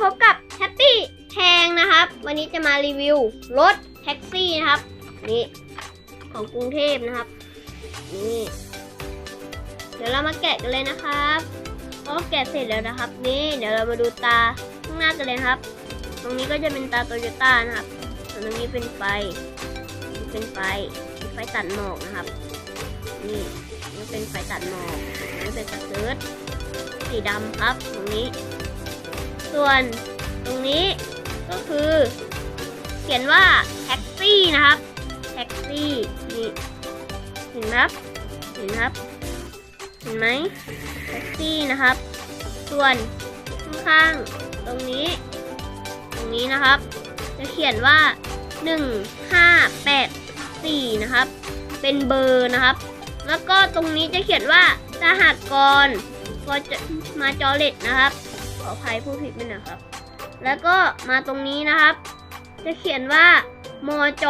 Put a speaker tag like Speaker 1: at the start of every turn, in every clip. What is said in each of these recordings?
Speaker 1: พบกับแฮปปี้แทงนะครับ วันนี้จะมารีวิวรถแท็กซี่นะครับ นี่ของกรุงเทพนะครับ นี่ เดี๋ยวเรามาแกะกันเลยนะครับก็แกะเสร็จแล้วนะครับ นี่ เดี๋ยวเรามาดูตาข้างหน้ากันเลยครับ ตรงนี้ก็จะเป็นตาโตโยต้านะครับส่วนตรงนี้เป็นไฟนี่เป็นไฟ ไฟตัดหมอกนะครับ นี่นี่เป็นไฟตัดหมอกนี่เป็นสเกิร์ตสีดำครับ ตรงนี้ ส่วนตรงนี้ก็คือ เขียนว่าแท็กซี่นะครับ แท็กซี่นี่เห็นไหมครับเห็นไหมครับ เห็นไหมแท็กซี่นะครับ ส่วนข้างๆตรงนี้ ตรงนี้นะครับ จะเขียนว่า 1584 นะครับ เป็นเบอร์นะครับ แล้วก็ตรงนี้จะเขียนว่า สหกรณ์ก็จะมาจอเล็ดนะครับ ขออภัยผู้ผิดด้วยนะครับ แล้วก็มาตรงนี้นะครับ จะเขียนว่ามจ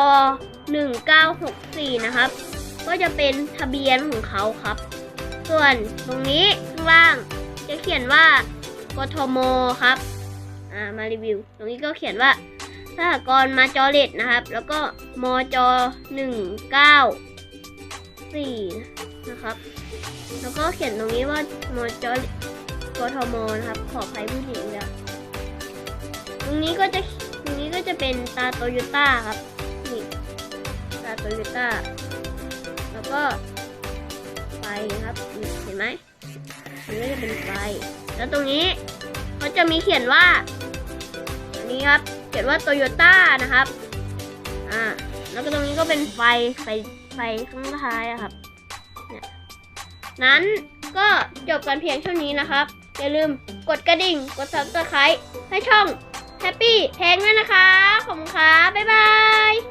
Speaker 1: 1964 นะครับ ก็จะเป็นทะเบียนของเขาครับ ส่วนตรงนี้ข้างล่างจะเขียนว่ากทมครับ อ่ามารีวิว ตรงนี้ก็เขียนว่าสหกรณ์มาจอเล็ดนะครับ แล้วก็มจ194 นะครับ แล้วก็เขียนตรงนี้ว่ามจ กทมนะครับ ขออภัยผู้หญิงแล้วตรงนี้ก็จะตรงนี้ก็จะเป็นตาโตโยต้าครับนี่ตาโตโยต้าแล้วก็ไฟครับเห็นไหมอันนี้ก็จะเป็นไฟแล้วตรงนี้เขาจะมีเขียนว่าอันนี้ครับเขียนว่าโตโยต้านะครับอ่าแล้วก็ตรงนี้ก็เป็นไฟไฟไฟข้างท้ายอะครับเนี่ยนั้นก็จบกันเพียงเท่านี้นะครับ อย่าลืมกดกระดิ่ง กด subscribe ให้ช่อง Happy แพงด้วยนะคะ ขอบคุณค่ะบ๊ายบาย